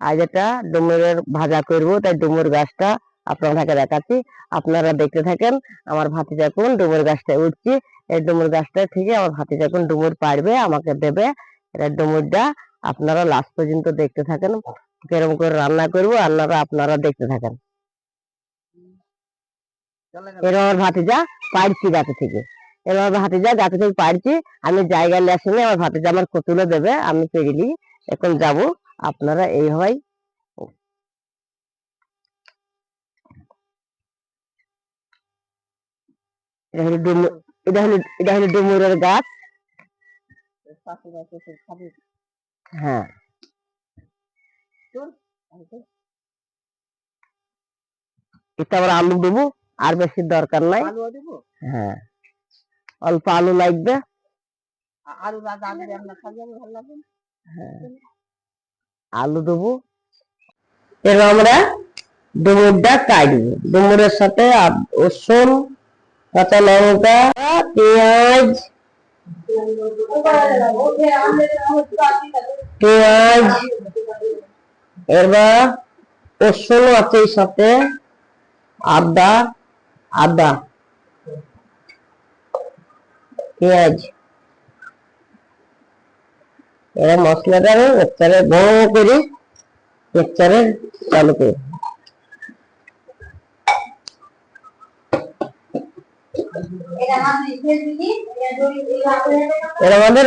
আজ এটা ডুমুরের ভাজা করব, তাই ডুমুর গাছটা আপনাদেরকে দেখাচ্ছি। আপনারা দেখতে থাকেন, আমার ভাতিজা কোন ডুমুর গাছটা উঠছি। এই ডুমুর গাছটা থেকে আমার ভাতিজা কোন ডুমুর পারবে, আমাকে দেবে। এটা ডুমুরটা আপনারা লাস্ট পর্যন্ত দেখতে থাকেন কেরকম করে রান্না করব, আপনারা আপনারা দেখতে থাকেন। এরকম আমার ভাতিজা পারছি গাছে থেকে। এবার আমার ভাতিজা গাছে থেকে পারছি, আমি জায়গা নিয়ে আসিনি, আমার ভাতিজা আমার কতুলে দেবে, আমি পেরিলি, এখন যাব। আপনারা এই হয় এটা হলো ডুমুর এটা হলো এটা হলো ডুমুরের গাছ। হ্যাঁ। এটা আবার আলু দেবো আর বেশি দরকার নাই। হ্যাঁ। অল্প আলু লাগবে। আলু আলু রান্না খাবি আমি ভালো লাগবে। হ্যাঁ। আলু দেবো। এবার আমরা ডুমুরটা কাটবো। ডুমুরের সাথে রসুন, কাঁচা লঙ্কা, পেঁয়াজ পেঁয়াজ এবার রসুন আছে সাথে, আদা আদা, পেঁয়াজ। এরা মশলাটা মিক্সারে বড় করে মিক্সারে চালু করি। আমাদের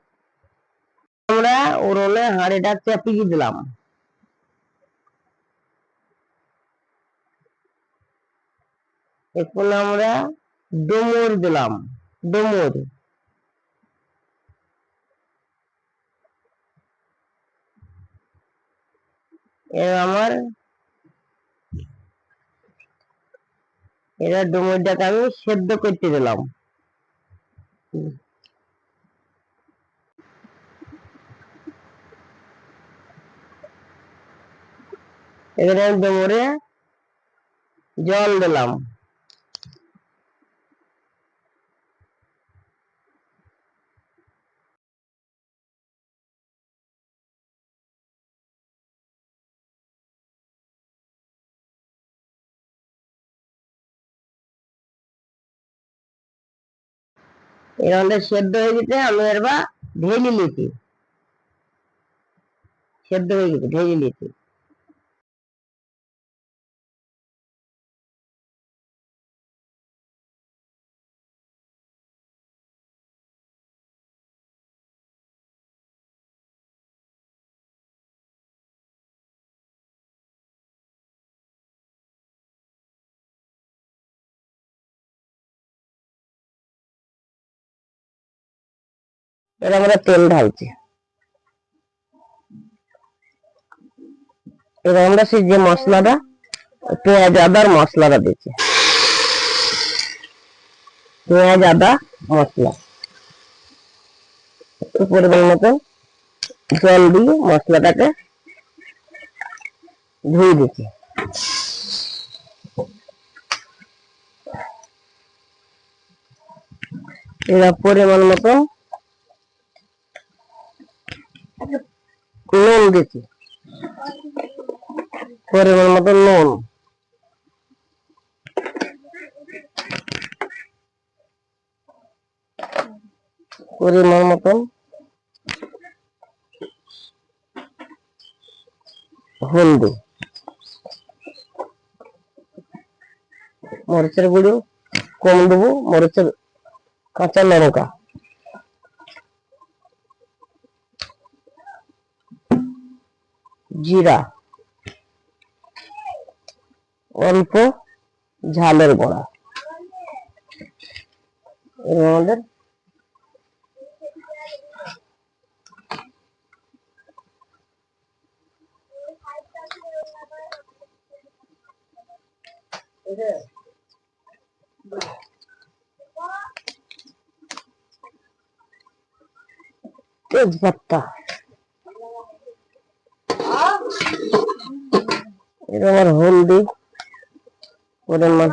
আমরা উরুনে হাঁড়িটা চাপিয়ে দিলাম। এখন আমরা ডুমুর দিলাম, ডুমুর। আমার এরা ডুমুরটাকে আমি সেদ্ধ করতে দিলাম। এখানে আমি ডুমুরে জল দিলাম। এর মধ্যে সেদ্ধ হয়ে গেছে, আমি এবার ঢেলে নিয়েছি সেদ্ধ হয়ে গেছে, ঢেলে নিয়েছি এবার আমরা তেল ঢালছি। এবার আমরা সেই যে মশলাটা, পেঁয়াজ, আদার মশলাটা দিচ্ছি। পেঁয়াজ, আদা, মশলা। পরিমাণ মতো জল দিয়ে মশলাটাকে ধুয়ে দিচ্ছি। এবার পরিমাণ মতো দিচ্ছি পরিমাণ মতো নুন পরিমাণ মতন। হলদি। মরিচের গুঁড়ো কম দেবো মরিচের কাঁচা লঙ্কা। জিরা। অল্প ঝালের এর মধ্যে তেজপাতা। এটা আমার হলদি পরিমাণ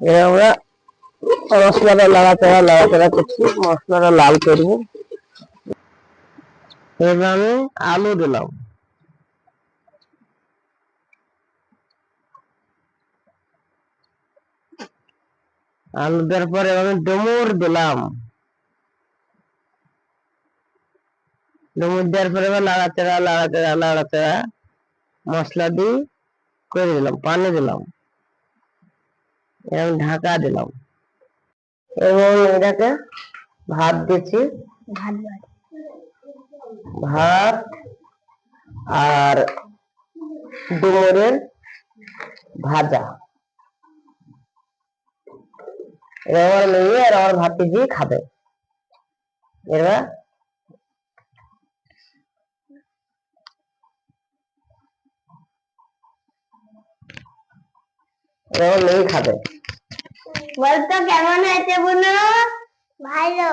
এবার আমরা মশলাটা লাড়াচাড়া লাড়াচাড়া করছি, মশলাটা লাল করব। এবার আমি আলু দিলাম। আলু দেওয়ার পরে আমি ডুমুর দিলাম। ডুমুর দেওয়ার পরে লাড়াচাড়া লাড়াচাড়া লাড়াচাড়া মশলা দিয়ে করে দিলাম পানি দিলাম। এবং ঢাকা দিলাম। এবং এটাকে ভাত দিচ্ছি। ভাত ভাত আর ডুমুরের ভাজা। এবার আমার মেয়ে আর আমার ভাতি দিয়ে খাবে। এবার আমার মেয়ে খাবে। বলতো কেমন হয়েছে বুনো? ভালো।